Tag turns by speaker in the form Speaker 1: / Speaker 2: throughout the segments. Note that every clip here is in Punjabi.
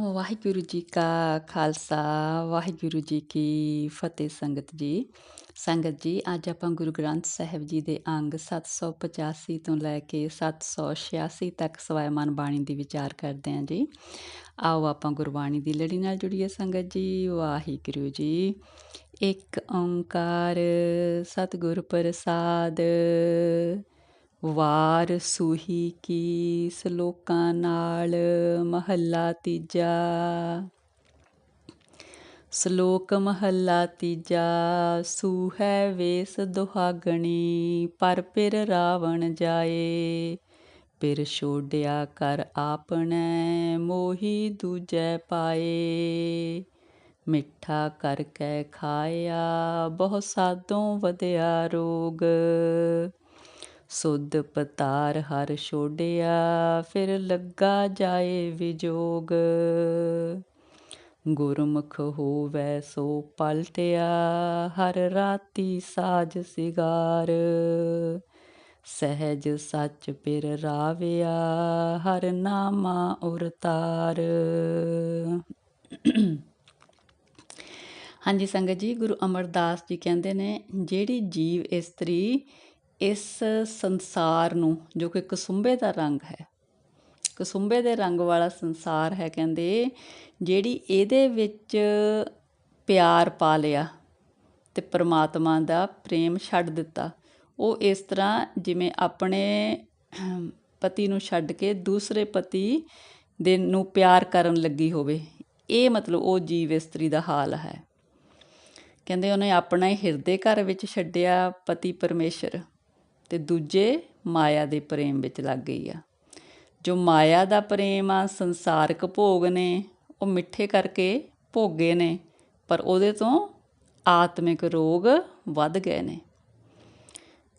Speaker 1: ਵਾਹਿਗੁਰੂ ਜੀ ਕਾ ਖਾਲਸਾ, ਵਾਹਿਗੁਰੂ ਜੀ ਕੀ ਫਤਿਹ ਸੰਗਤ ਜੀ। ਸੰਗਤ ਜੀ, ਅੱਜ ਆਪਾਂ ਗੁਰੂ ਗ੍ਰੰਥ ਸਾਹਿਬ ਜੀ ਦੇ ਅੰਗ 785 ਤੋਂ ਲੈ ਕੇ 786 ਤੱਕ ਸਵਾਇਮਾਨ ਬਾਣੀ ਦੀ ਵਿਚਾਰ ਕਰਦੇ ਹਾਂ ਜੀ। ਆਓ ਆਪਾਂ ਗੁਰਬਾਣੀ ਦੀ ਲੜੀ ਨਾਲ ਜੁੜੀਏ ਸੰਗਤ ਜੀ, ਵਾਹਿਗੁਰੂ ਜੀ। ਇੱਕ ਓੰਕਾਰ, ਸਤਿਗੁਰ ਪ੍ਰਸਾਦ। ਵਾਰ ਸੂਹੀ ਕੀ ਸ਼ਲੋਕਾਂ ਨਾਲ, ਮਹੱਲਾ ਤੀਜਾ। ਸ਼ਲੋਕ ਮਹੱਲਾ ਤੀਜਾ, ਸੂਹੈ ਵੇਸ ਦੁਹਾਗਣੀ, ਪਰ ਪਿਰ ਰਾਵਣ ਜਾਏ। ਪਿਰ ਛੋੜਿਆ ਕਰ ਆਪਣੈ, ਮੋਹੀ ਦੂਜੈ ਪਾਏ। ਮਿੱਠਾ ਕਰ ਕੇ ਖਾਇਆ, ਬਹੁ ਸਾਦੋਂ ਵਧਿਆ ਰੋਗ। ਸੁਧ ਪਤਾਰ ਹਰ ਛੋੜਿਆ ਫਿਰ ਲੱਗਾ ਜਾਏ ਵਿਜੋਗ। ਗੁਰਮੁਖ ਹੋਵੈ ਸੋ ਪਲਟਿਆ, ਹਰ ਰਾਤੀ ਸਾਜ ਸਿਗਾਰ। ਸਹਿਜ ਸੱਚ ਪਿਰ ਰਾਵਿਆ, ਹਰ ਨਾਮਾ ਉਰਤਾਰ ਹਾਂਜੀ ਸੰਗਤ ਜੀ, ਗੁਰੂ ਅਮਰਦਾਸ ਜੀ ਕਹਿੰਦੇ ਨੇ, ਜਿਹੜੀ ਜੀਵ ਇਸਤਰੀ ਇਸ ਸੰਸਾਰ ਨੂੰ, ਜੋ ਕਿ ਕਸੁੰਬੇ ਦਾ ਰੰਗ ਹੈ। ਕਸੁੰਬੇ ਦੇ ਰੰਗ ਵਾਲਾ ਸੰਸਾਰ ਹੈ, ਕਹਿੰਦੇ, ਜਿਹੜੀ ਇਹਦੇ ਵਿੱਚ ਪਿਆਰ ਪਾ ਲਿਆ ਤੇ ਪ੍ਰਮਾਤਮਾ ਦਾ ਪ੍ਰੇਮ ਛੱਡ ਦਿੱਤਾ। ਉਹ ਇਸ ਤਰ੍ਹਾਂ ਜਿਵੇਂ ਆਪਣੇ ਪਤੀ ਨੂੰ ਛੱਡ ਕੇ ਦੂਸਰੇ ਪਤੀ ਦੇ ਨੂੰ ਪਿਆਰ ਕਰਨ ਲੱਗੀ ਹੋਵੇ। ਇਹ ਮਤਲਬ ਉਹ ਜੀਵ ਇਸਤਰੀ ਦਾ ਹਾਲ ਹੈ। ਕਹਿੰਦੇ ਉਹਨੇ ਆਪਣਾ ਹੀ ਹਿਰਦੇ ਘਰ ਵਿੱਚ ਛੱਡਿਆ ਪਤੀ ਪਰਮੇਸ਼ਰ। ਅਤੇ ਦੂਜੇ ਮਾਇਆ ਦੇ ਪ੍ਰੇਮ ਵਿੱਚ ਲੱਗ ਗਈ ਆ। ਜੋ ਮਾਇਆ ਦਾ ਪ੍ਰੇਮ ਆ, ਸੰਸਾਰਕ ਭੋਗ ਨੇ, ਉਹ ਮਿੱਠੇ ਕਰਕੇ ਭੋਗੇ ਨੇ, ਪਰ ਉਹਦੇ ਤੋਂ ਆਤਮਿਕ ਰੋਗ ਵੱਧ ਗਏ ਨੇ।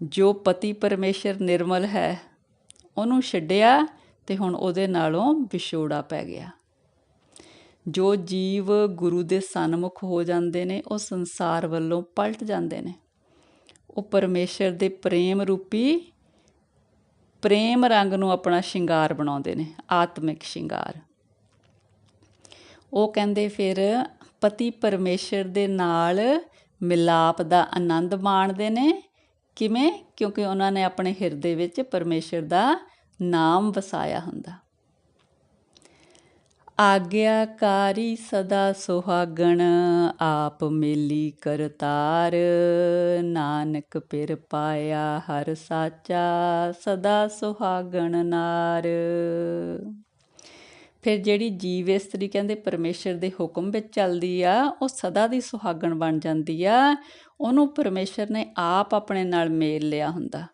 Speaker 1: ਜੋ ਪਤੀ ਪਰਮੇਸ਼ਰ ਨਿਰਮਲ ਹੈ, ਉਹਨੂੰ ਛੱਡਿਆ ਤੇ ਹੁਣ ਉਹਦੇ ਨਾਲੋਂ ਵਿਛੋੜਾ ਪੈ ਗਿਆ। ਜੋ ਜੀਵ ਗੁਰੂ ਦੇ ਸਨਮੁਖ ਹੋ ਜਾਂਦੇ ਨੇ, ਉਹ ਸੰਸਾਰ ਵੱਲੋਂ ਪਲਟ ਜਾਂਦੇ ਨੇ। ਉਹ ਪਰਮੇਸ਼ਰ ਦੇ ਪ੍ਰੇਮ ਰੂਪੀ ਪ੍ਰੇਮ ਰੰਗ ਨੂੰ ਆਪਣਾ ਸ਼ਿੰਗਾਰ ਬਣਾਉਂਦੇ ਨੇ, ਆਤਮਿਕ ਸ਼ਿੰਗਾਰ। ਉਹ ਕਹਿੰਦੇ ਫਿਰ ਪਤੀ ਪਰਮੇਸ਼ਰ ਦੇ ਨਾਲ ਮਿਲਾਪ ਦਾ ਆਨੰਦ ਮਾਣਦੇ ਨੇ। ਕਿਵੇਂ? ਕਿਉਂਕਿ ਉਹਨਾਂ ਨੇ ਆਪਣੇ ਹਿਰਦੇ ਵਿੱਚ ਪਰਮੇਸ਼ਰ ਦਾ ਨਾਮ ਵਸਾਇਆ ਹੁੰਦਾ। ਆਗਿਆਕਾਰੀ ਸਦਾ ਸੁਹਾਗਣ, ਆਪ ਮੇਲੀ ਕਰਤਾਰ। ਨਾਨਕ ਪਿਰ ਪਾਇਆ ਹਰ ਸਾਚਾ, ਸਦਾ ਸੁਹਾਗਣ ਨਾਰ। ਫਿਰ ਜਿਹੜੀ ਜੀਵ ਇਸਤਰੀ ਕਹਿੰਦੇ ਪਰਮੇਸ਼ਰ ਦੇ ਹੁਕਮ ਵਿੱਚ ਚੱਲਦੀ ਆ, ਉਹ ਸਦਾ ਦੀ ਸੁਹਾਗਣ ਬਣ ਜਾਂਦੀ ਆ। ਉਹਨੂੰ ਪਰਮੇਸ਼ਰ ਨੇ ਆਪ ਆਪਣੇ ਨਾਲ ਮੇਲ ਲਿਆ ਹੁੰਦਾ।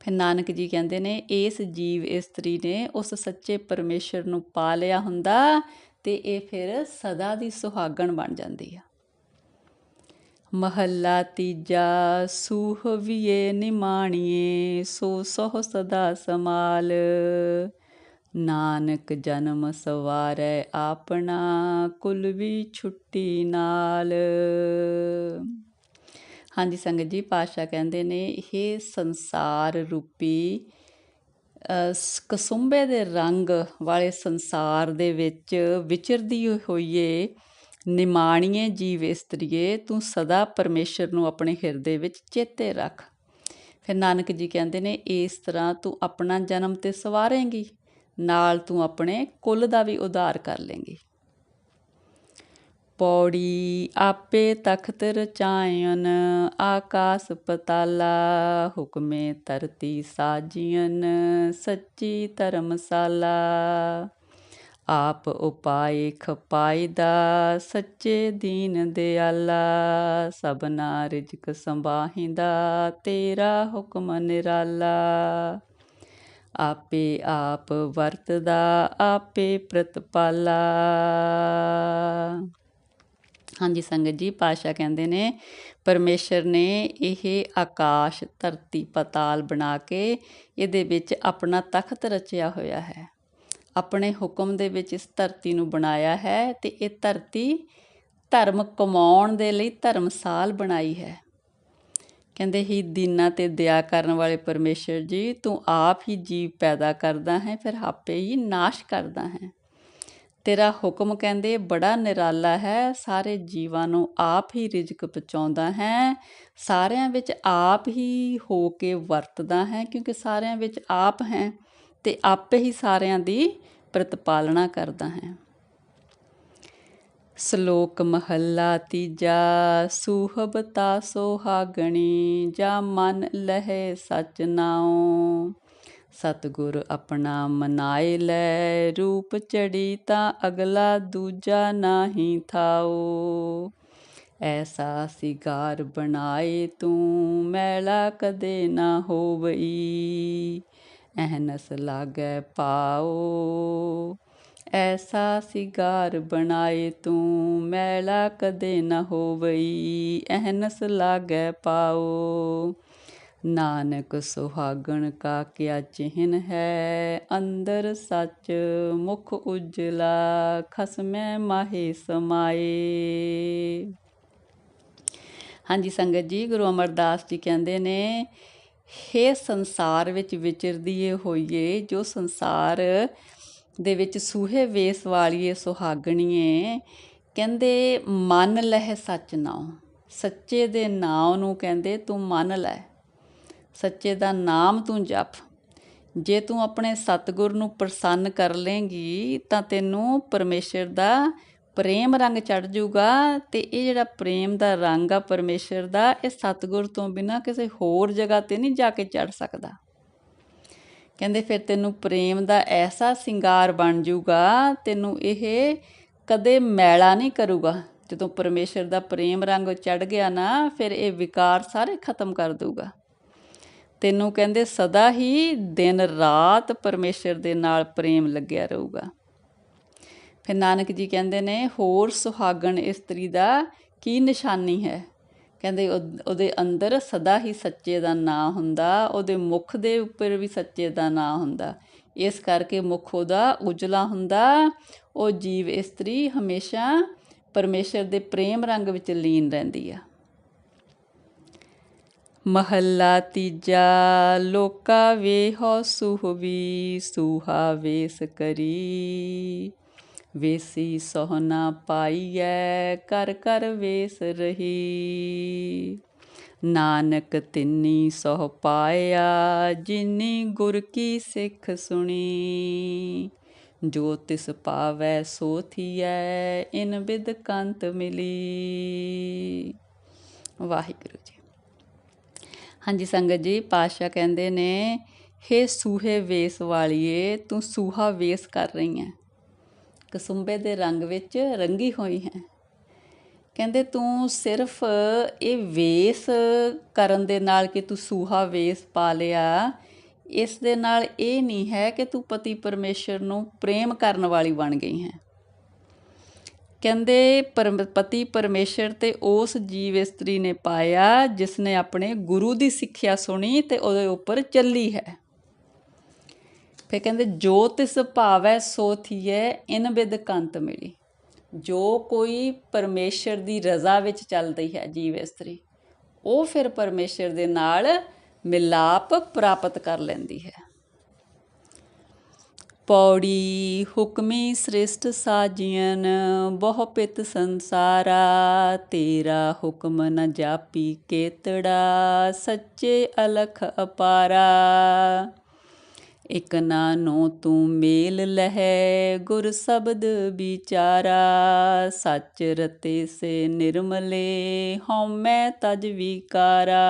Speaker 1: ਫਿਰ ਨਾਨਕ ਜੀ ਕਹਿੰਦੇ ਨੇ, ਇਸ ਜੀਵ ਇਸਤਰੀ ਨੇ ਉਸ ਸੱਚੇ ਪਰਮੇਸ਼ਰ ਨੂੰ ਪਾ ਲਿਆ ਹੁੰਦਾ ਤੇ ਇਹ ਫਿਰ ਸਦਾ ਦੀ ਸੁਹਾਗਣ ਬਣ ਜਾਂਦੀ ਆ। ਮਹੱਲਾ ਤੀਜਾ, ਸੂਹ ਵੀਏ ਨਿਮਾਣੀਏ, ਸੋ ਸੋਹ ਸਦਾ ਸਮਾਲ ਨਾਨਕ ਜਨਮ ਸਵਾਰੈ ਆਪਣਾ, ਕੁਲ ਵੀ ਛੁੱਟੀ ਨਾਲ। ਹਾਂਜੀ, ਸੰਗਤ ਜੀ ਪਾਸ਼ਾ ਕਹਿੰਦੇ ਨੇ ਇਹ ਸੰਸਾਰ ਰੂਪੀ ਕਸੁੰਬੇ ਦੇ ਰੰਗ ਵਾਲੇ ਸੰਸਾਰ ਦੇ ਵਿੱਚ ਵਿਚਰਦੀ ਹੋਈਏ, ਨਿਮਾਣੀਏ ਜੀਵ ਇਸਤਰੀਏ, ਤੂੰ ਸਦਾ ਪਰਮੇਸ਼ਰ ਨੂੰ ਆਪਣੇ ਹਿਰਦੇ ਵਿੱਚ ਚੇਤੇ ਰੱਖ। ਫਿਰ ਨਾਨਕ ਜੀ ਕਹਿੰਦੇ ਨੇ, ਇਸ ਤਰ੍ਹਾਂ ਤੂੰ ਆਪਣਾ ਜਨਮ ਤੇ ਸਵਾਰੇਂਗੀ, ਨਾਲ ਤੂੰ ਆਪਣੇ ਕੁੱਲ ਦਾ ਵੀ ਉਧਾਰ ਕਰ ਲੇਂਗੀ। ਪੌੜੀ ਆਪੇ ਤਖਤ ਰਚਾਇਨ, ਆਕਾਸ ਪਤਾਲਾ ਹੁਕਮੇ ਧਰਤੀ ਸਾਜੀਨ, ਸੱਚੀ ਧਰਮਸਾਲਾ। ਆਪ ਉਪਾਏ ਖਪਾਈ ਦਾ ਸੱਚੇ ਦੀਨ ਦਿਆਲਾ ਸਬਨਾ ਰਿਜਕ ਸੰਭਾਹਿੰਦਾ ਤੇਰਾ ਹੁਕਮ ਨਿਰਾਲਾ। ਆਪੇ ਆਪ ਵਰਤਦਾ, ਆਪੇ ਪ੍ਰਤਪਾਲਾ। ਹਾਂਜੀ ਸੰਗਤ ਜੀ ਪਾਸ਼ਾ ਕਹਿੰਦੇ ਨੇ, ਪਰਮੇਸ਼ਰ ਨੇ ਇਹ ਆਕਾਸ਼ ਧਰਤੀ ਪਤਾਲ ਬਣਾ ਕੇ ਇਹਦੇ ਵਿੱਚ ਆਪਣਾ ਤਖਤ ਰਚਿਆ ਹੋਇਆ ਹੈ। ਆਪਣੇ ਹੁਕਮ ਦੇ ਵਿੱਚ ਇਸ ਧਰਤੀ ਨੂੰ ਬਣਾਇਆ ਹੈ ਤੇ ਇਹ ਧਰਤੀ ਧਰਮ ਕਮਾਉਣ ਦੇ ਲਈ ਧਰਮਸਾਲ ਬਣਾਈ ਹੈ। ਕਹਿੰਦੇ, ਹੀ ਦੀਨਾ ਤੇ ਦਇਆ ਕਰਨ ਵਾਲੇ ਪਰਮੇਸ਼ਰ ਜੀ, ਤੂੰ ਆਪ ਹੀ ਜੀਵ ਪੈਦਾ ਕਰਦਾ ਹੈ, ਫਿਰ ਆਪੇ ਹੀ ਨਾਸ਼ ਕਰਦਾ ਹੈ। ਤੇਰਾ ਹੁਕਮ ਕਹਿੰਦੇ ਬੜਾ ਨਿਰਾਲਾ ਹੈ, ਸਾਰੇ ਜੀਵਾਂ ਨੂੰ ਆਪ ਹੀ ਰਿਜ਼ਕ ਪਹੁੰਚਾਉਂਦਾ ਹੈ। ਸਾਰਿਆਂ ਵਿੱਚ ਆਪ ਹੀ ਹੋ ਕੇ ਵਰਤਦਾ ਹੈ, ਕਿਉਂਕਿ ਸਾਰਿਆਂ ਵਿੱਚ ਆਪ ਹੈ ਤੇ ਆਪੇ ਹੀ ਸਾਰਿਆਂ ਦੀ ਪ੍ਰਤਪਾਲਣਾ ਕਰਦਾ ਹੈ। ਸ਼ਲੋਕ ਮਹੱਲਾ ਤੀਜਾ, ਸੁਹਬਤਾ ਸੋਹਾਗਣੀ, ਜਾ ਮਨ ਲਹਿ ਸਚ ਨਾਉ। ਸਤਗੁਰ ਆਪਣਾ ਮਨਾਏ ਲੈ, ਰੂਪ ਚੜੀ ਤਾਂ ਅਗਲਾ ਦੂਜਾ ਨਾਹੀ ਥਾਓ। ਐਸਾ ਸਿਗਾਰ ਬਣਾਏ ਤੂੰ, ਮੈਲਾ ਕਦੇ ਨਾ ਹੋਵਈ। ਅਹਨਸ ਲਾਗੈ ਪਾਓ। ਐਸਾ ਸਿਗਾਰ ਬਣਾਏ ਤੂੰ, ਮੈਲਾ ਕਦੇ ਨਾ ਹੋਵਈ। ਅਹਨਸ ਲਾਗੈ ਪਾਓ। ਨਾਨਕ ਸੁਹਾਗਣ ਕਾ ਕਿਆ ਚਿਹਨ ਹੈ, ਅੰਦਰ ਸੱਚ ਮੁਖ ਉਜਲਾ, ਖਸਮੈ ਮਾਹੇ ਸਮਾਏ। ਹਾਂਜੀ, ਸੰਗਤ ਜੀ, ਗੁਰੂ ਅਮਰਦਾਸ ਜੀ ਕਹਿੰਦੇ ਨੇ हे ਸੰਸਾਰ ਵਿੱਚ ਵਿਚਰਦੀਏ ਹੋਈਏ, ਜੋ ਸੰਸਾਰ ਦੇ ਵਿੱਚ ਸੂਹੇ ਵੇਸ ਵਾਲੀਏ ਸੁਹਾਗਣੀਏ, ਕਹਿੰਦੇ, ਮਨ ਲਹਿ ਸੱਚ ਨਾਉ। ਸੱਚੇ ਦੇ ਨਾਮ ਨੂੰ ਕਹਿੰਦੇ, ਤੂੰ ਮੰਨ ਲੈ। ਸੱਚੇ ਦਾ ਨਾਮ ਤੂੰ ਜਪ। ਜੇ ਤੂੰ ਆਪਣੇ ਸਤਿਗੁਰ ਨੂੰ ਪ੍ਰਸੰਨ ਕਰ ਲੇਂਗੀ ਤਾਂ ਤੈਨੂੰ ਪਰਮੇਸ਼ਰ ਦਾ ਪ੍ਰੇਮ ਰੰਗ ਚੜ ਜਾਊਗਾ ਤੇ ਇਹ ਜਿਹੜਾ ਪ੍ਰੇਮ ਦਾ ਰੰਗ ਆ ਪਰਮੇਸ਼ਰ ਦਾ, ਇਹ ਸਤਿਗੁਰ ਤੋਂ ਬਿਨਾ ਕਿਸੇ ਹੋਰ ਜਗ੍ਹਾ ਤੇ ਨਹੀਂ ਜਾ ਕੇ ਚੜ ਸਕਦਾ। ਕਹਿੰਦੇ ਫਿਰ ਤੈਨੂੰ ਪ੍ਰੇਮ ਦਾ ਐਸਾ ਸਿੰਗਾਰ ਬਣ ਜਾਊਗਾ ਤੈਨੂੰ ਇਹ ਕਦੇ ਮੈਲਾ ਨਹੀਂ ਕਰੂਗਾ। ਜਦੋਂ ਪਰਮੇਸ਼ਰ ਦਾ ਪ੍ਰੇਮ ਰੰਗ ਚੜ ਗਿਆ ਨਾ, ਫਿਰ ਇਹ ਵਿਕਾਰ ਸਾਰੇ ਖਤਮ ਕਰ ਦਊਗਾ। ਤੈਨੂੰ ਕਹਿੰਦੇ ਸਦਾ ਹੀ ਦਿਨ ਰਾਤ ਪਰਮੇਸ਼ਰ ਦੇ ਨਾਲ ਪ੍ਰੇਮ ਲੱਗਿਆ ਰਹੂਗਾ। ਫਿਰ ਨਾਨਕ ਜੀ ਕਹਿੰਦੇ ਨੇ, ਹੋਰ ਸੁਹਾਗਣ ਇਸਤਰੀ ਦਾ ਕੀ ਨਿਸ਼ਾਨੀ ਹੈ? ਕਹਿੰਦੇ ਉਹਦੇ ਅੰਦਰ ਸਦਾ ਹੀ ਸੱਚੇ ਦਾ ਨਾਂ ਹੁੰਦਾ, ਉਹਦੇ ਮੁਖ ਦੇ ਉੱਪਰ ਵੀ ਸੱਚੇ ਦਾ ਨਾਂ ਹੁੰਦਾ। ਇਸ ਕਰਕੇ ਮੁਖ ਉਹਦਾ ਉਜਲਾ ਹੁੰਦਾ। ਉਹ ਜੀਵ ਇਸਤਰੀ ਹਮੇਸ਼ਾ ਪਰਮੇਸ਼ਰ ਦੇ ਪ੍ਰੇਮ ਰੰਗ ਵਿੱਚ ਲੀਨ ਰਹਿੰਦੀ ਆ। ਮਹੱਲਾ ਤੀਜਾ, ਲੋਕਾ ਵੇਹੋ ਸੁਹਵੀ, ਸੁਹਾ ਵੇਸ ਕਰੀ। ਵੇਸੀ ਸੋਹਣਾ ਪਾਈਐ ਕਰ ਕਰ ਵੇਸ ਰਹੀ। ਨਾਨਕ ਤਿੰਨੀ ਸੋਹ ਪਾਇਆ, ਜਿਨੀ ਗੁਰ ਕੀ ਸਿੱਖ ਸੁਣੀ। ਜੋ ਤਿਸ ਪਾਵੈ ਸੋ ਥੀਐ, ਇਨ ਬਿਦ ਕੰਤ ਮਿਲੀ। ਵਾਹਿਗੁਰੂ ਜੀ ਹਾਂਜੀ ਸੰਗਤ ਜੀ ਪਾਸ਼ਾ ਕਹਿੰਦੇ ਨੇ, ਹੇ ਸੂਹੇ ਵੇਸ ਵਾਲੀਏ, ਤੂੰ ਸੂਹਾ ਵੇਸ ਕਰ ਰਹੀ ਹੈ। ਕਸੁੰਬੇ ਦੇ ਰੰਗ ਵਿੱਚ ਰੰਗੀ ਹੋਈ ਹੈ। ਕਹਿੰਦੇ ਤੂੰ ਸਿਰਫ ਇਹ ਵੇਸ ਕਰਨ ਦੇ ਨਾਲ ਕਿ ਤੂੰ ਸੂਹਾ ਵੇਸ ਪਾ ਲਿਆ, ਇਸ ਦੇ ਨਾਲ ਇਹ ਨਹੀਂ ਹੈ ਕਿ ਤੂੰ ਪਤੀ ਪਰਮੇਸ਼ਰ ਨੂੰ ਪ੍ਰੇਮ ਕਰਨ ਵਾਲੀ ਬਣ ਗਈ ਹੈ। ਕਹਿੰਦੇ ਪਰਮ, ਪਤੀ ਪਰਮੇਸ਼ਰ ਤੇ ਉਸ ਜੀਵ ਇਸਤਰੀ ਨੇ ਪਾਇਆ ਜਿਸ ਨੇ ਆਪਣੇ ਗੁਰੂ ਦੀ ਸਿੱਖਿਆ ਸੁਣੀ ਤੇ ਉਹਦੇ ਉੱਪਰ ਚੱਲੀ ਹੈ। ਫੇ ਕਹਿੰਦੇ, ਜੋ ਤਿਸ ਭਾਵੈ, ਸੋ ਥੀਏ ਇਨ ਬਿਦ ਕੰਤ ਮਿਲੀ। ਜੋ ਕੋਈ ਪਰਮੇਸ਼ਰ ਦੀ ਰਜ਼ਾ ਵਿੱਚ ਚੱਲਦੀ ਹੈ, ਜੀਵ ਇਸਤਰੀ, ਉਹ ਫਿਰ ਪਰਮੇਸ਼ਰ ਦੇ ਨਾਲ ਮਿਲਾਪ ਪ੍ਰਾਪਤ ਕਰ ਲੈਂਦੀ ਹੈ। ਪੌੜੀ ਹੁਕਮੀ ਸ੍ਰਿਸ਼ਟ ਸਾਜੀਨ ਬਹੁ ਪਿਤ ਸੰਸਾਰਾ, ਤੇਰਾ ਹੁਕਮ ਨ ਜਾਪੀ ਕੇਤੜਾ, ਸੱਚੇ ਅਲਖ ਅਪਾਰਾ। ਇਕ ਨਾਨੋ ਤੂੰ ਮੇਲ ਲਹਿ, ਗੁਰ ਸ਼ਬਦ ਵਿਚਾਰਾ। ਸੱਚ ਰਤੇ ਸੇ ਨਿਰਮਲੇ, ਹਉਮੈ ਤਜ ਵਿਕਾਰਾ।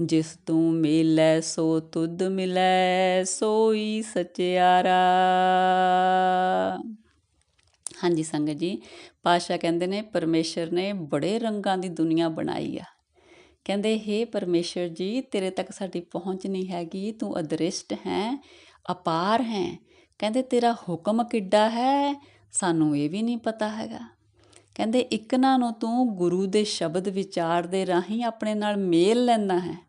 Speaker 1: ਜਿਸ ਤੂੰ ਮਿਲੈ, ਸੋ ਤੁਧ ਮਿਲੈ, ਸੋਈ ਸਚਿਆਰਾ। ਹਾਂਜੀ ਸੰਗਤ ਜੀ ਪਾਸ਼ਾ ਕਹਿੰਦੇ ਨੇ, ਪਰਮੇਸ਼ਰ ਨੇ ਬੜੇ ਰੰਗਾਂ ਦੀ ਦੁਨੀਆ ਬਣਾਈ ਆ। ਕਹਿੰਦੇ हे ਪਰਮੇਸ਼ਰ ਜੀ, ਤੇਰੇ ਤੱਕ ਸਾਡੀ ਪਹੁੰਚ ਨਹੀਂ ਹੈਗੀ, ਤੂੰ ਅਦ੍ਰਿਸ਼ਟ ਹੈ, ਅਪਾਰ ਹੈ। ਕਹਿੰਦੇ, ਤੇਰਾ ਹੁਕਮ ਕਿੱਡਾ ਹੈ, ਸਾਨੂੰ ਇਹ ਵੀ ਨਹੀਂ ਪਤਾ ਹੈਗਾ। ਕਹਿੰਦੇ, ਇੱਕ ਨਾ ਨੂੰ ਤੂੰ ਗੁਰੂ ਦੇ ਸ਼ਬਦ ਵਿਚਾਰ ਦੇ ਰਾਹੀਂ ਆਪਣੇ ਨਾਲ ਮੇਲ ਲੈਣਾ ਹੈ।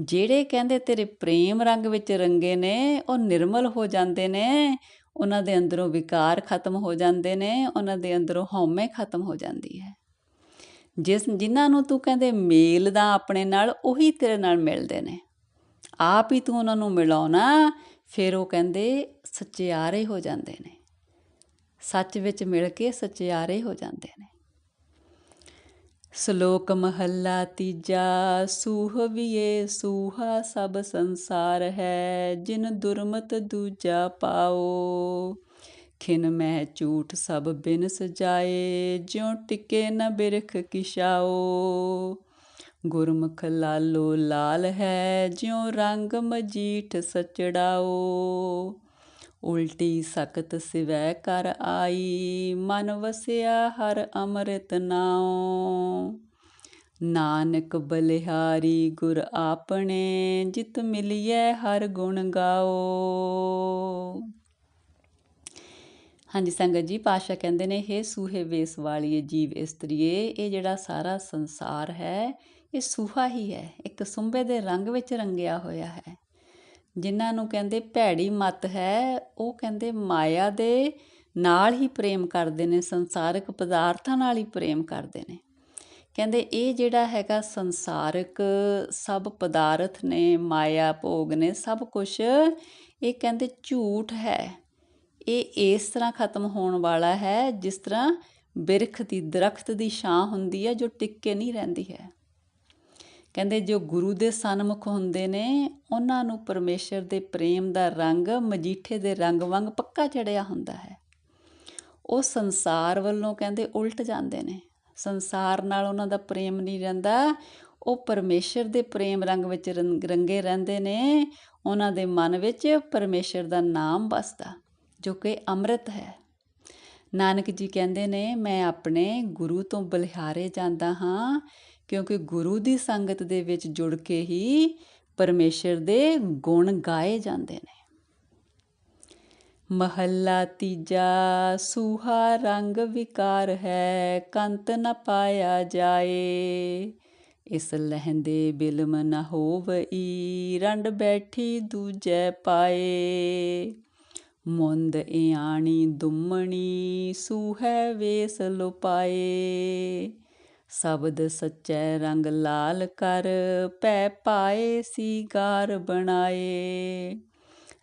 Speaker 1: ਜਿਹੜੇ ਕਹਿੰਦੇ ਤੇਰੇ ਪ੍ਰੇਮ ਰੰਗ ਵਿੱਚ ਰੰਗੇ ਨੇ, ਉਹ ਨਿਰਮਲ ਹੋ ਜਾਂਦੇ ਨੇ, ਉਹਨਾਂ ਦੇ ਅੰਦਰੋਂ ਵਿਕਾਰ ਖਤਮ ਹੋ ਜਾਂਦੇ ਨੇ, ਉਹਨਾਂ ਦੇ ਅੰਦਰੋਂ ਹਉਮੈ ਖਤਮ ਹੋ ਜਾਂਦੀ ਹੈ। ਜਿਸ, ਜਿਨ੍ਹਾਂ ਨੂੰ ਤੂੰ ਕਹਿੰਦੇ ਮੇਲ ਦਾ ਆਪਣੇ ਨਾਲ, ਉਹੀ ਤੇਰੇ ਨਾਲ ਮਿਲਦੇ ਨੇ। ਆਪ ਹੀ ਤੂੰ ਉਹਨਾਂ ਨੂੰ ਮਿਲਾਉਣਾ, ਫਿਰ ਉਹ ਕਹਿੰਦੇ ਸੱਚਿਆਰੇ ਹੋ ਜਾਂਦੇ ਨੇ। ਸੱਚ ਵਿੱਚ ਮਿਲ ਕੇ ਸਚਿਆਰੇ ਹੋ ਜਾਂਦੇ ਨੇ। ਸ਼ਲੋਕ ਮਹੱਲਾ ਤੀਜਾ, ਸੂਹ ਵੀਏ, ਸੂਹਾ ਸਭ ਸੰਸਾਰ ਹੈ, ਜਿਨ ਦੁਰਮਤ ਦੂਜਾ ਪਾਓ। ਖਿਨ ਮਹਿ ਝੂਠ ਸਭ ਬਿਨ ਸਜਾਏ ਜਿਉ ਟਿਕੇ ਨ ਬਿਰਖ ਕਿਸ਼ਾਓ ਗੁਰਮੁਖ ਲਾਲੋ ਲਾਲ ਹੈ, ਜਿਉ ਰੰਗ ਮਜੀਠ ਸਚੜਾਓ। ਉਲਟੀ ਸਕਤ ਸਿਵੈ ਕਰ ਆਈ, ਮਨ ਵਸਿਆ ਹਰ ਅੰਮ੍ਰਿਤ ਨਾਉ। ਨਾਨਕ ਬਲਿਹਾਰੀ ਗੁਰ ਆਪਣੇ, ਜਿਤ ਮਿਲਿਐ ਹਰ ਗੁਣ ਗਾਓ। ਹਾਂਜੀ ਸੰਗਤ ਜੀ ਪਾਸ਼ਾ ਕਹਿੰਦੇ ਨੇ ਇਹ ਸੂਹੇ ਵੇਸ ਵਾਲੀਏ ਜੀਵ ਇਸਤਰੀਏ, ਇਹ ਜਿਹੜਾ ਸਾਰਾ ਸੰਸਾਰ ਹੈ, ਇਹ ਸੂਹਾ ਹੀ ਹੈ। ਇੱਕ ਸੁੰਬੇ ਦੇ ਰੰਗ ਵਿੱਚ ਰੰਗਿਆ ਹੋਇਆ ਹੈ। ਜਿਨ੍ਹਾਂ ਨੂੰ ਕਹਿੰਦੇ ਭੈੜੀ ਮਤ ਹੈ, ਉਹ ਕਹਿੰਦੇ ਮਾਇਆ ਦੇ ਨਾਲ ਹੀ ਪ੍ਰੇਮ ਕਰਦੇ ਨੇ, ਸੰਸਾਰਿਕ ਪਦਾਰਥਾਂ ਨਾਲ ਹੀ ਪ੍ਰੇਮ ਕਰਦੇ ਨੇ। ਕਹਿੰਦੇ ਇਹ ਜਿਹੜਾ ਹੈਗਾ ਸੰਸਾਰਿਕ ਸਭ ਪਦਾਰਥ ਨੇ, ਮਾਇਆ, ਭੋਗ ਨੇ, ਸਭ ਕੁਝ ਇਹ ਕਹਿੰਦੇ ਝੂਠ ਹੈ। ਇਹ ਇਸ ਤਰ੍ਹਾਂ ਖਤਮ ਹੋਣ ਵਾਲਾ ਹੈ ਜਿਸ ਤਰ੍ਹਾਂ ਬਿਰਖ ਦੀ ਦਰਖਤ ਦੀ ਛਾਂ ਹੁੰਦੀ ਹੈ ਜੋ ਟਿੱਕੇ ਨਹੀਂ ਰਹਿੰਦੀ ਹੈ। ਕਹਿੰਦੇ ਜੋ ਗੁਰੂ ਦੇ ਸਨਮੁਖ ਹੁੰਦੇ ਨੇ, ਉਹਨਾਂ ਨੂੰ ਪਰਮੇਸ਼ਰ ਦੇ ਪ੍ਰੇਮ ਦਾ ਰੰਗ, ਮਜੀਠੇ ਦੇ ਰੰਗ ਵਾਂਗ ਪੱਕਾ ਚੜਿਆ ਹੁੰਦਾ ਹੈ। ਉਹ ਸੰਸਾਰ ਵੱਲੋਂ ਕਹਿੰਦੇ ਉਲਟ ਜਾਂਦੇ ਨੇ। ਸੰਸਾਰ ਨਾਲ ਉਹਨਾਂ ਦਾ ਪ੍ਰੇਮ ਨਹੀਂ ਰਹਿੰਦਾ। ਉਹ ਪਰਮੇਸ਼ਰ ਦੇ ਪ੍ਰੇਮ ਰੰਗ ਵਿੱਚ ਰੰਗੇ ਰਹਿੰਦੇ ਨੇ। ਉਹਨਾਂ ਦੇ ਮਨ ਵਿੱਚ ਪਰਮੇਸ਼ਰ ਦਾ ਨਾਮ ਵਸਦਾ, ਜੋ ਕਿ ਅੰਮ੍ਰਿਤ ਹੈ। ਨਾਨਕ ਜੀ ਕਹਿੰਦੇ ਨੇ, ਮੈਂ ਆਪਣੇ ਗੁਰੂ ਤੋਂ ਬਲਿਹਾਰੇ ਜਾਂਦਾ ਹਾਂ। ਕਿਉਂਕਿ ਗੁਰੂ ਦੀ ਸੰਗਤ ਦੇ ਵਿੱਚ ਜੁੜ ਕੇ ਹੀ ਪਰਮੇਸ਼ਰ ਦੇ ਗੁਣ ਗਾਏ ਜਾਂਦੇ ਨੇ। ਮਹੱਲਾ ਤੀਜਾ, ਸੂਹਾ ਰੰਗ ਵਿਕਾਰ ਹੈ, ਕੰਤ ਨ ਪਾਇਆ ਜਾਏ। ਇਸ ਲਹਿੰਦੇ ਬਿਲਮ ਨ ਹੋਵਈ, ਰੰਡ ਬੈਠੀ ਦੂਜੈ ਪਾਏ। ਮੁੰਦ ਇਆਣੀ ਦੁੰਮਣੀ, ਸੂਹੈ ਵੇਸ ਲੁਪਾਏ। ਸ਼ਬਦ ਸੱਚੈ ਰੰਗ ਲਾਲ ਕਰ, ਪੈ ਪਾਏ ਸੀਗਾਰ ਬਣਾਏ।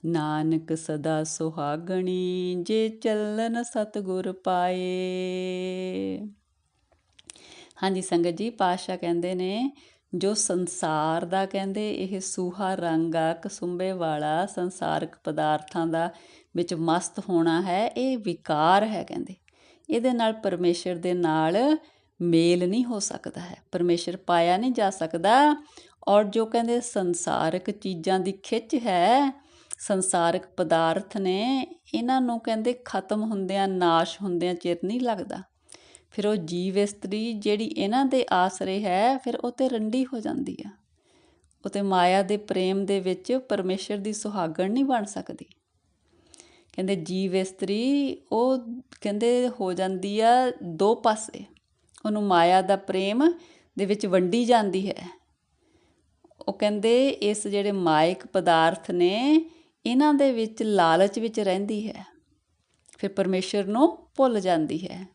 Speaker 1: ਨਾਨਕ ਸਦਾ ਸੁਹਾਗਣੀ, ਜੇ ਚੱਲਨ ਸਤਗੁਰ ਪਾਏ। ਹਾਂਜੀ, ਸੰਗਤ ਜੀ ਪਾਸ਼ਾ ਕਹਿੰਦੇ ਨੇ, ਜੋ ਸੰਸਾਰ ਦਾ ਕਹਿੰਦੇ, ਇਹ ਸੂਹਾ ਰੰਗ ਆ, ਕਸੁੰਬੇ ਵਾਲਾ, ਸੰਸਾਰਕ ਪਦਾਰਥਾਂ ਦਾ ਵਿੱਚ ਮਸਤ ਹੋਣਾ ਹੈ, ਇਹ ਵਿਕਾਰ ਹੈ ਕਹਿੰਦੇ। ਇਹਦੇ ਨਾਲ ਪਰਮੇਸ਼ਰ ਦੇ ਨਾਲ ਮੇਲ ਨਹੀਂ ਹੋ ਸਕਦਾ ਹੈ, ਪਰਮੇਸ਼ਰ ਪਾਇਆ ਨਹੀਂ ਜਾ ਸਕਦਾ। ਔਰ ਜੋ ਕਹਿੰਦੇ ਸੰਸਾਰਿਕ ਚੀਜ਼ਾਂ ਦੀ ਖਿੱਚ ਹੈ, ਸੰਸਾਰਿਕ ਪਦਾਰਥ ਨੇ, ਇਹਨਾਂ ਨੂੰ ਕਹਿੰਦੇ ਖਤਮ ਹੁੰਦਿਆਂ, ਨਾਸ਼ ਹੁੰਦਿਆਂ ਚਿਰ ਨਹੀਂ ਲੱਗਦਾ। ਫਿਰ ਉਹ ਜੀਵ ਇਸਤਰੀ ਜਿਹੜੀ ਇਹਨਾਂ ਦੇ ਆਸਰੇ ਹੈ, ਫਿਰ ਉਹ ਤੇ ਰੰਡੀ ਹੋ ਜਾਂਦੀ ਆ। ਉਹ ਤੇ ਮਾਇਆ ਦੇ ਪ੍ਰੇਮ ਦੇ ਵਿੱਚ ਪਰਮੇਸ਼ਰ ਦੀ ਸੁਹਾਗਣ ਨਹੀਂ ਬਣ ਸਕਦੀ। ਕਹਿੰਦੇ ਜੀਵ ਇਸਤਰੀ, ਉਹ ਕਹਿੰਦੇ ਹੋ ਜਾਂਦੀ ਆ ਦੋ ਪਾਸੇ। ਉਹਨੂੰ ਮਾਇਆ ਦਾ ਪ੍ਰੇਮ ਦੇ ਵਿੱਚ ਵੰਡੀ ਜਾਂਦੀ ਹੈ। ਉਹ ਕਹਿੰਦੇ ਇਸ ਜਿਹੜੇ ਮਾਇਕ ਪਦਾਰਥ ਨੇ, ਇਹਨਾਂ ਦੇ ਵਿੱਚ ਲਾਲਚ ਵਿੱਚ ਰਹਿੰਦੀ ਹੈ। ਫਿਰ ਪਰਮੇਸ਼ਰ ਨੂੰ ਭੁੱਲ ਜਾਂਦੀ ਹੈ।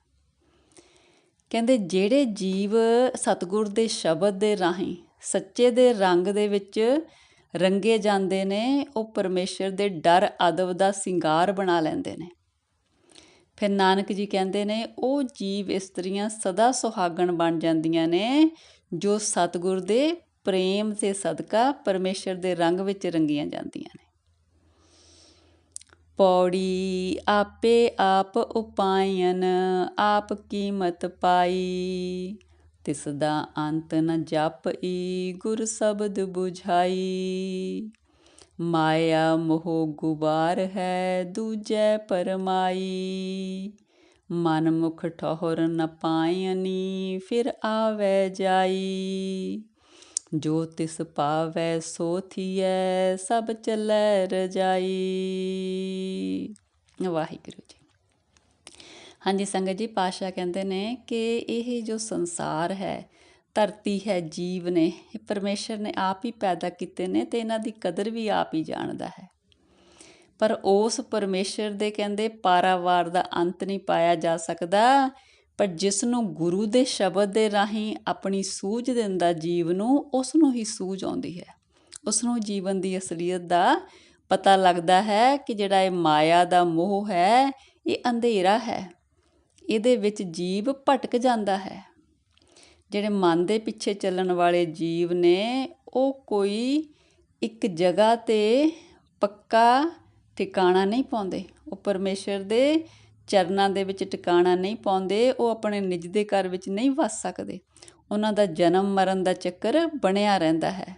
Speaker 1: ਕਹਿੰਦੇ ਜਿਹੜੇ ਜੀਵ ਸਤਗੁਰ ਦੇ ਸ਼ਬਦ ਦੇ ਰਾਹੀਂ ਸੱਚੇ ਦੇ ਰੰਗ ਦੇ ਵਿੱਚ ਰੰਗੇ ਜਾਂਦੇ ਨੇ, ਉਹ ਪਰਮੇਸ਼ਰ ਦੇ ਡਰ, ਅਦਬ ਦਾ ਸਿੰਗਾਰ ਬਣਾ ਲੈਂਦੇ ਨੇ। ਫਿਰ ਨਾਨਕ ਜੀ ਕਹਿੰਦੇ ਨੇ, ਉਹ ਜੀਵ ਇਸਤਰੀਆਂ ਸਦਾ ਸੁਹਾਗਣ ਬਣ ਜਾਂਦੀਆਂ ਨੇ, ਜੋ ਸਤਗੁਰ ਦੇ ਪ੍ਰੇਮ ਤੇ ਸਦਕਾ ਪਰਮੇਸ਼ਰ ਦੇ ਰੰਗ ਵਿੱਚ ਰੰਗੀਆਂ ਜਾਂਦੀਆਂ ਨੇ। ਪੌੜੀ ਆਪੇ ਆਪ ਉਪਾਇਨ, ਆਪ ਕੀਮਤ ਪਾਈ। ਤਿਸ ਦਾ ਅੰਤ ਨ ਜਪਈ, ਗੁਰ ਸ਼ਬਦ 부ਝਾਈ ਮਾਇਆ ਮੋਹ ਗੁਬਾਰ ਹੈ ਦੂਜੈ ਪਰਮਾਈ। ਮਨ ਮੁਖ ਠਹਰ ਨ ਪਾਇਨੀ, ਫਿਰ ਆਵੇ ਜਾਈ। ਜੋ ਤਿਸ ਪਾਵੈ, ਸੋ ਥੀਐ, ਸਭ ਚੱਲੈ ਰਜਾਈ। ਵਾਹਿਗੁਰੂ ਜੀ। ਹਾਂਜੀ, ਸੰਗਤ ਜੀ ਪਾਸ਼ਾ ਕਹਿੰਦੇ ਨੇ ਕਿ ਇਹ ਜੋ ਸੰਸਾਰ ਹੈ ਧਰਤੀ ਹੈ ਜੀਵ ਨੇ, ਇਹ ਪਰਮੇਸ਼ਰ ਨੇ ਆਪ ਹੀ ਪੈਦਾ ਕੀਤੇ ਨੇ ਤੇ ਇਹਨਾਂ ਦੀ ਕਦਰ ਵੀ ਆਪ ਹੀ ਜਾਣਦਾ ਹੈ। ਪਰ ਉਸ ਪਰਮੇਸ਼ਰ ਦੇ ਕਹਿੰਦੇ ਪਾਰਾਵਾਰ ਦਾ ਅੰਤ ਨਹੀਂ ਪਾਇਆ ਜਾ ਸਕਦਾ, ਪਰ ਜਿਸ ਨੂੰ ਗੁਰੂ ਦੇ ਸ਼ਬਦ ਦੇ ਰਾਹੀਂ ਆਪਣੀ ਸੂਝ ਦਿੰਦਾ ਜੀਵ ਨੂੰ ਉਸ ਨੂੰ ਹੀ ਸੂਝ ਆਉਂਦੀ ਹੈ। ਉਸ ਨੂੰ ਜੀਵਨ ਦੀ ਅਸਲੀਅਤ ਦਾ ਪਤਾ ਲੱਗਦਾ ਹੈ ਕਿ ਜਿਹੜਾ ਇਹ ਮਾਇਆ ਦਾ ਮੋਹ ਹੈ, ਇਹ ਅੰਧੇਰਾ ਹੈ। ਇਹਦੇ ਵਿੱਚ ਜੀਵ ਭਟਕ ਜਾਂਦਾ ਹੈ। ਜਿਹੜੇ ਮਨ ਦੇ ਪਿੱਛੇ ਚੱਲਣ ਵਾਲੇ ਜੀਵ ਨੇ, ਉਹ ਕੋਈ ਇੱਕ ਜਗ੍ਹਾ ਤੇ ਪੱਕਾ ਟਿਕਾਣਾ ਨਹੀਂ ਪਾਉਂਦੇ। ਉਹ ਪਰਮੇਸ਼ਰ ਦੇ ਚਰਨਾਂ ਦੇ ਵਿੱਚ ਟਿਕਾਣਾ ਨਹੀਂ ਪਾਉਂਦੇ, ਉਹ ਆਪਣੇ ਨਿਜ ਦੇ ਘਰ ਵਿੱਚ ਨਹੀਂ ਵਸ ਸਕਦੇ। ਉਹਨਾਂ ਦਾ ਜਨਮ ਮਰਨ ਦਾ ਚੱਕਰ ਬਣਿਆ ਰਹਿੰਦਾ ਹੈ।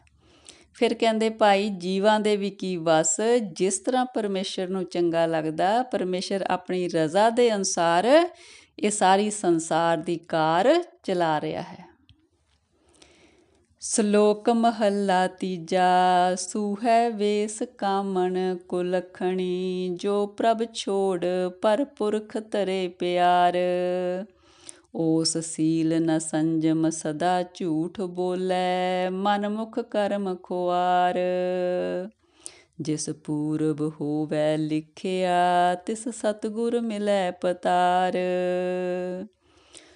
Speaker 1: ਫਿਰ ਕਹਿੰਦੇ, ਭਾਈ, ਜੀਵਾਂ ਦੇ ਵੀ ਕੀ ਵਸ? ਜਿਸ ਤਰ੍ਹਾਂ ਪਰਮੇਸ਼ਰ ਨੂੰ ਚੰਗਾ ਲੱਗਦਾ, ਪਰਮੇਸ਼ਰ ਆਪਣੀ ਰਜ਼ਾ ਦੇ ਅਨਸਾਰ ਇਹ ਸਾਰੀ ਸੰਸਾਰ ਦੀ ਕਾਰ ਚਲਾ ਰਿਹਾ ਹੈ। ਸ਼ਲੋਕ ਮਹੱਲਾ ਤੀਜਾ, ਸੂਹੈ ਵੇਸ ਕਾਮਣ ਕੁਲਖਣੀ, ਜੋ ਪ੍ਰਭ ਛੋੜ ਪਰ ਪੁਰਖ ਤਰੇ ਪਿਆਰ। ਉਸ ਸੀਲ ਨ ਸੰਜਮ ਸਦਾ ਝੂਠ ਬੋਲੇ, ਮਨ ਮੁਖ ਕਰਮ ਖੁਆਰ। ਜਿਸ ਪੂਰਬ ਹੋਵੇ ਲਿਖਿਆ, ਤਿਸ ਸਤਗੁਰ ਮਿਲੈ ਪਤਾਰ।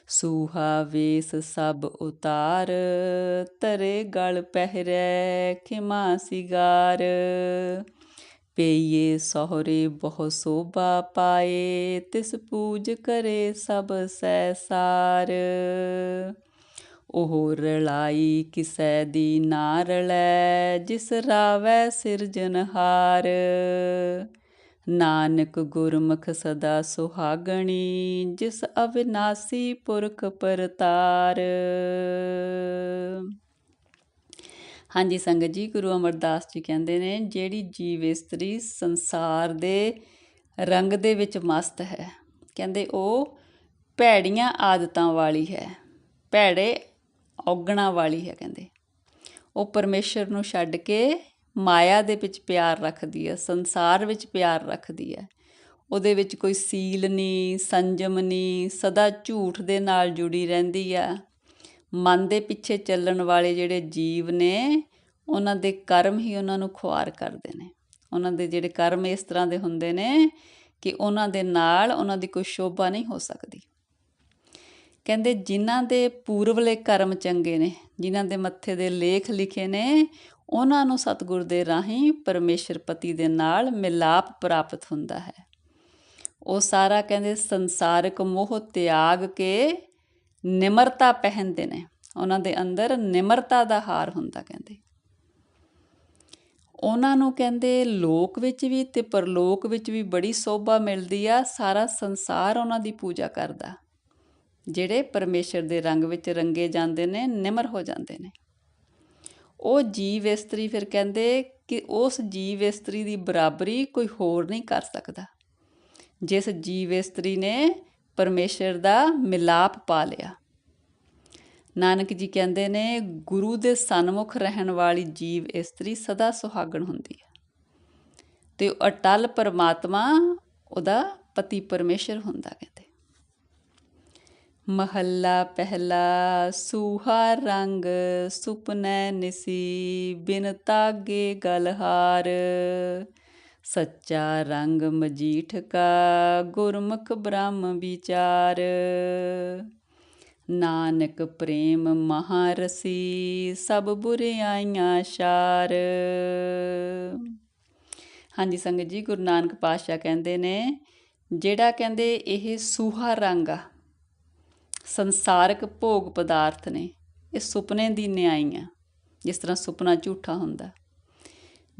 Speaker 1: ਸੂਹਾ ਵੇਸ ਸਭ ਉਤਾਰ ਤਰੇ ਗਲ ਪਹਿਰੈ ਖਿਮਾ ਸਿਗਾਰ। ਪਈਏ ਸਹਰੇ ਬਹੁ ਸੋਭਾ ਪਾਏ, ਤਿਸ ਪੂਜ ਕਰੇ ਸਭ ਸੈਸਾਰ ਉਹ ਰਲਾਈ ਕਿਸੈ ਦੀ ਨਾ ਰਲੈ, ਜਿਸ ਰਾਵੈ ਸਿਰਜਨਹਾਰ ਨਾਨਕ ਗੁਰਮੁਖ ਸਦਾ ਸੁਹਾਗਣੀ, ਜਿਸ ਅਵਿਨਾਸੀ ਪੁਰਖ ਪਰਤਾਰ। ਹਾਂਜੀ, ਸੰਗਤ ਜੀ, ਗੁਰੂ ਅਮਰਦਾਸ ਜੀ ਕਹਿੰਦੇ ਨੇ, ਜਿਹੜੀ ਜੀਵ ਇਸਤਰੀ ਸੰਸਾਰ ਦੇ ਰੰਗ ਦੇ ਵਿੱਚ ਮਸਤ ਹੈ, ਕਹਿੰਦੇ ਉਹ ਭੈੜੀਆਂ ਆਦਤਾਂ ਵਾਲੀ ਹੈ। ਭੈੜੇ ਔਗਣਾ ਵਾਲੀ ਹੈ ਕਹਿੰਦੇ। ਉਹ ਪਰਮੇਸ਼ਰ ਨੂੰ ਛੱਡ ਕੇ ਮਾਇਆ ਦੇ ਵਿੱਚ ਪਿਆਰ ਰੱਖਦੀ ਹੈ, ਸੰਸਾਰ ਵਿੱਚ ਪਿਆਰ ਰੱਖਦੀ ਹੈ। ਉਹਦੇ ਵਿੱਚ ਕੋਈ ਸੀਲ ਨਹੀਂ, ਸੰਜਮ ਨਹੀਂ, ਸਦਾ ਝੂਠ ਦੇ ਨਾਲ ਜੁੜੀ ਰਹਿੰਦੀ ਆ ਮਨ ਦੇ ਪਿੱਛੇ ਚੱਲਣ ਵਾਲੇ ਜਿਹੜੇ ਜੀਵ ਨੇ, ਉਹਨਾਂ ਦੇ ਕਰਮ ਹੀ ਉਹਨਾਂ ਨੂੰ ਖੁਆਰ ਕਰਦੇ ਨੇ। ਉਹਨਾਂ ਦੇ ਜਿਹੜੇ ਕਰਮ ਇਸ ਤਰ੍ਹਾਂ ਦੇ ਹੁੰਦੇ ਨੇ ਕਿ ਉਹਨਾਂ ਦੇ ਨਾਲ ਉਹਨਾਂ ਦੀ ਕੋਈ ਸ਼ੋਭਾ ਨਹੀਂ ਹੋ ਸਕਦੀ। ਕਹਿੰਦੇ ਜਿਨ੍ਹਾਂ ਦੇ ਪੂਰਵਲੇ ਕਰਮ ਚੰਗੇ ਨੇ, ਜਿਨ੍ਹਾਂ ਦੇ ਮੱਥੇ ਦੇ ਲੇਖ ਲਿਖੇ ਨੇ, ਉਹਨਾਂ ਨੂੰ ਸਤਿਗੁਰ ਦੇ ਰਾਹੀਂ ਪਰਮੇਸ਼ਰ ਪਤੀ ਦੇ ਨਾਲ ਮਿਲਾਪ ਪ੍ਰਾਪਤ ਹੁੰਦਾ ਹੈ। ਉਹ ਸਾਰਾ ਕਹਿੰਦੇ ਸੰਸਾਰਿਕ ਮੋਹ ਤਿਆਗ ਕੇ ਨਿਮਰਤਾ ਪਹਿਨਦੇ ਨੇ। ਉਹਨਾਂ ਦੇ ਅੰਦਰ ਨਿਮਰਤਾ ਦਾ ਹਾਰ ਹੁੰਦਾ ਕਹਿੰਦੇ। ਉਹਨਾਂ ਨੂੰ ਕਹਿੰਦੇ ਲੋਕ ਵਿੱਚ ਵੀ ਤੇ ਪਰਲੋਕ ਵਿੱਚ ਵੀ ਬੜੀ ਸੋਭਾ ਮਿਲਦੀ ਆ, ਸਾਰਾ ਸੰਸਾਰ ਉਹਨਾਂ ਦੀ ਪੂਜਾ ਕਰਦਾ। ਜਿਹੜੇ ਪਰਮੇਸ਼ਰ ਦੇ ਰੰਗ ਵਿੱਚ ਰੰਗੇ ਜਾਂਦੇ ਨੇ, ਨਿਮਰ ਹੋ ਜਾਂਦੇ ਨੇ। ਉਹ ਜੀਵ ਇਸਤਰੀ ਫਿਰ ਕਹਿੰਦੇ ਕਿ ਉਸ ਜੀਵ ਇਸਤਰੀ ਦੀ ਬਰਾਬਰੀ ਕੋਈ ਹੋਰ ਨਹੀਂ ਕਰ ਸਕਦਾ। ਜਿਸ ਜੀਵ ਇਸਤਰੀ ਨੇ ਪਰਮੇਸ਼ਰ ਦਾ ਮਿਲਾਪ ਪਾ ਲਿਆ। ਨਾਨਕ ਜੀ ਕਹਿੰਦੇ ਨੇ, ਗੁਰੂ ਦੇ ਸਨਮੁਖ ਰਹਿਣ ਵਾਲੀ ਜੀਵ ਇਸਤਰੀ ਸਦਾ ਸੁਹਾਗਣ ਹੁੰਦੀ ਹੈ। ਤੇ ਅਟਲ ਪਰਮਾਤਮਾ ਉਹਦਾ ਪਤੀ ਪਰਮੇਸ਼ਰ ਹੁੰਦਾ, ਕਹਿੰਦੇ। ਮਹੱਲਾ ਪਹਿਲਾ, ਸੂਹਾ ਰੰਗ, ਸੁਪਨੈ ਨਿਸੀ, ਬਿਨ ਤਾਗੇ ਗਲਹਾਰ ਸੱਚਾ ਰੰਗ ਮਜੀਠ ਕਾ, ਗੁਰਮੁਖ ਬ੍ਰਹਮ ਵਿਚਾਰ। ਨਾਨਕ ਪ੍ਰੇਮ ਮਹਾਰਸੀ, ਸਭ ਬੁਰਿਆਈਆਂ ਸ਼ਾਰ। ਹਾਂਜੀ, ਸੰਗਤ ਜੀ, ਗੁਰੂ ਨਾਨਕ ਪਾਤਸ਼ਾਹ ਕਹਿੰਦੇ ਨੇ, ਜਿਹੜਾ ਕਹਿੰਦੇ ਇਹ ਸੂਹਾ ਰੰਗ ਆ ਸੰਸਾਰਕ ਭੋਗ ਪਦਾਰਥ ਨੇ, ਇਹ ਸੁਪਨੇ ਦੀ ਨਿਆਈ ਆ ਜਿਸ ਤਰ੍ਹਾਂ ਸੁਪਨਾ ਝੂਠਾ ਹੁੰਦਾ।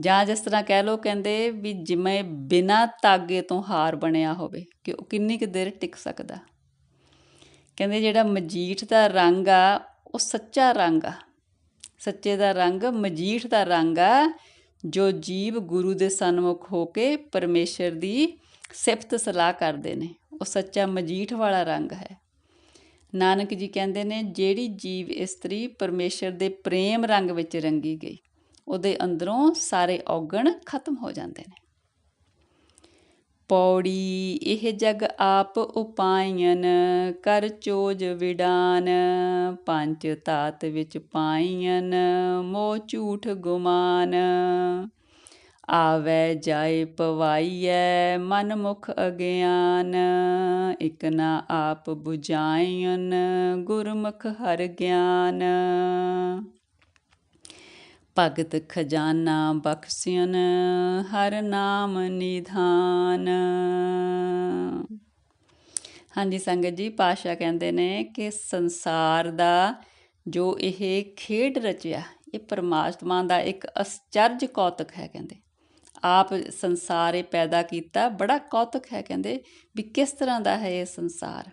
Speaker 1: ਜਾਂ ਜਿਸ ਤਰ੍ਹਾਂ ਕਹਿ ਲੋ ਕਹਿੰਦੇ ਵੀ ਜਿਵੇਂ ਬਿਨਾ ਤਾਗੇ ਤੋਂ ਹਾਰ ਬਣਿਆ ਹੋਵੇ, ਕਿ ਉਹ ਕਿੰਨੀ ਕੁ ਦੇਰ ਟਿਕ ਸਕਦਾ। ਕਹਿੰਦੇ ਜਿਹੜਾ ਮਜੀਠ ਦਾ ਰੰਗ ਆ, ਉਹ ਸੱਚਾ ਰੰਗ ਆ। ਸੱਚੇ ਦਾ ਰੰਗ ਮਜੀਠ ਦਾ ਰੰਗ ਆ, ਜੋ ਜੀਵ ਗੁਰੂ ਦੇ ਸਨਮੁਖ ਹੋ ਕੇ ਪਰਮੇਸ਼ਰ ਦੀ ਸਿਫਤ ਸਲਾਹ ਕਰਦੇ ਨੇ। ਉਹ ਸੱਚਾ ਮਜੀਠ ਵਾਲਾ ਰੰਗ ਹੈ। ਨਾਨਕ ਜੀ ਕਹਿੰਦੇ ਨੇ, ਜਿਹੜੀ ਜੀਵ ਇਸਤਰੀ ਪਰਮੇਸ਼ਰ ਦੇ ਪ੍ਰੇਮ ਰੰਗ ਵਿੱਚ ਰੰਗੀ ਗਈ, ਉਹਦੇ ਅੰਦਰੋਂ ਸਾਰੇ ਔਗਣ ਖਤਮ ਹੋ ਜਾਂਦੇ ਨੇ। ਪੌੜੀ, ਇਹ ਜਗ ਆਪ ਉਪਾਇਨ, ਕਰ ਚੋਜ ਵਿਡਾਨ, ਪੰਜ ਤਾਤ ਵਿੱਚ ਪਾਈਨ ਮੋ ਝੂਠ ਗੁਮਾਨ। ਆਵੈ ਜਾਏ ਪਵਾਈਐ ਮਨ ਮੁਖ ਅਗਿਆਨ, ਇਕ ਨਾ ਆਪ 부ਝਾਇਨ ਗੁਰਮੁਖ ਹਰ ਗਿਆਨ। ਭਗਤ ਖਜ਼ਾਨਾ ਬਖਸ਼ਿਆਨ ਹਰ ਨਾਮ ਨਿਧਾਨ। ਹਾਂਜੀ ਸੰਗਤ ਜੀ ਪਾਸ਼ਾ ਕਹਿੰਦੇ ਨੇ ਕਿ ਸੰਸਾਰ ਦਾ ਜੋ ਇਹ ਖੇਡ ਰਚਿਆ, ਇਹ ਪਰਮਾਤਮਾ ਦਾ ਇੱਕ ਅਸਚਰਜ ਕੌਤਕ ਹੈ ਕਹਿੰਦੇ। ਆਪ ਸੰਸਾਰ ਇਹ ਪੈਦਾ ਕੀਤਾ, ਬੜਾ ਕੌਤਕ ਹੈ ਕਹਿੰਦੇ ਵੀ ਕਿਸ ਤਰ੍ਹਾਂ ਦਾ ਹੈ ਇਹ ਸੰਸਾਰ।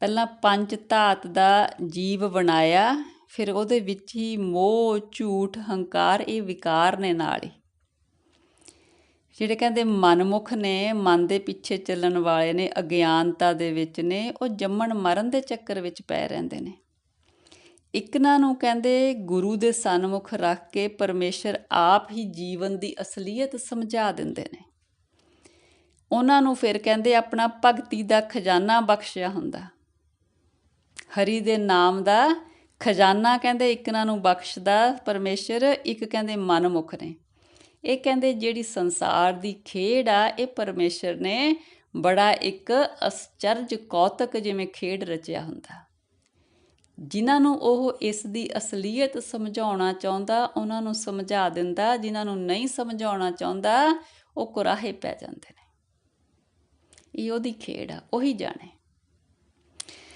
Speaker 1: ਪਹਿਲਾਂ ਪੰਜ ਧਾਤ ਦਾ ਜੀਵ ਬਣਾਇਆ, ਫਿਰ ਉਹਦੇ ਵਿੱਚ ਹੀ ਮੋਹ, ਝੂਠ, ਹੰਕਾਰ, ਇਹ ਵਿਕਾਰ ਨੇ ਨਾਲ ਹੀ। ਜਿਹੜੇ ਕਹਿੰਦੇ ਮਨਮੁਖ ਨੇ, ਮਨ ਦੇ ਪਿੱਛੇ ਚੱਲਣ ਵਾਲੇ ਨੇ, ਅਗਿਆਨਤਾ ਦੇ ਵਿੱਚ ਨੇ, ਉਹ ਜੰਮਣ ਮਰਨ ਦੇ ਚੱਕਰ ਵਿੱਚ ਪੈ ਰਹਿੰਦੇ ਨੇ। ਇਕਨਾਂ ਨੂੰ ਕਹਿੰਦੇ ਗੁਰੂ ਦੇ ਸਨਮੁਖ ਰੱਖ ਕੇ ਪਰਮੇਸ਼ਰ ਆਪ ਹੀ ਜੀਵਨ ਦੀ ਅਸਲੀਅਤ ਸਮਝਾ ਦਿੰਦੇ ਨੇ। ਉਹਨਾਂ ਨੂੰ ਫਿਰ ਕਹਿੰਦੇ ਆਪਣਾ ਭਗਤੀ ਦਾ ਖਜ਼ਾਨਾ ਬਖਸ਼ਿਆ ਹੁੰਦਾ। ਹਰੀ ਦੇ ਨਾਮ ਦਾ ਖਜ਼ਾਨਾ ਕਹਿੰਦੇ ਇਕਨਾਂ ਨੂੰ ਬਖਸ਼ਦਾ ਪਰਮੇਸ਼ਰ, ਇੱਕ ਕਹਿੰਦੇ ਮਨਮੁਖ ਨੇ। ਇਹ ਕਹਿੰਦੇ ਜਿਹੜੀ ਸੰਸਾਰ ਦੀ ਖੇਡ ਆ, ਇਹ ਪਰਮੇਸ਼ਰ ਨੇ ਬੜਾ ਇੱਕ ਅਸਚਰਜ ਕੌਤਕ ਜਿਵੇਂ ਖੇਡ ਰਚਿਆ ਹੁੰਦਾ। ਜਿਨ੍ਹਾਂ ਨੂੰ ਉਹ ਇਸ ਦੀ ਅਸਲੀਅਤ ਸਮਝਾਉਣਾ ਚਾਹੁੰਦਾ, ਉਹਨਾਂ ਨੂੰ ਸਮਝਾ ਦਿੰਦਾ, ਜਿਨ੍ਹਾਂ ਨੂੰ ਨਹੀਂ ਸਮਝਾਉਣਾ ਚਾਹੁੰਦਾ, ਉਹ ਕੁਰਾਹੇ ਪੈ ਜਾਂਦੇ ਨੇ। ਇਹ ਉਹਦੀ ਖੇਡ ਆ, ਉਹੀ ਜਾਣੇ।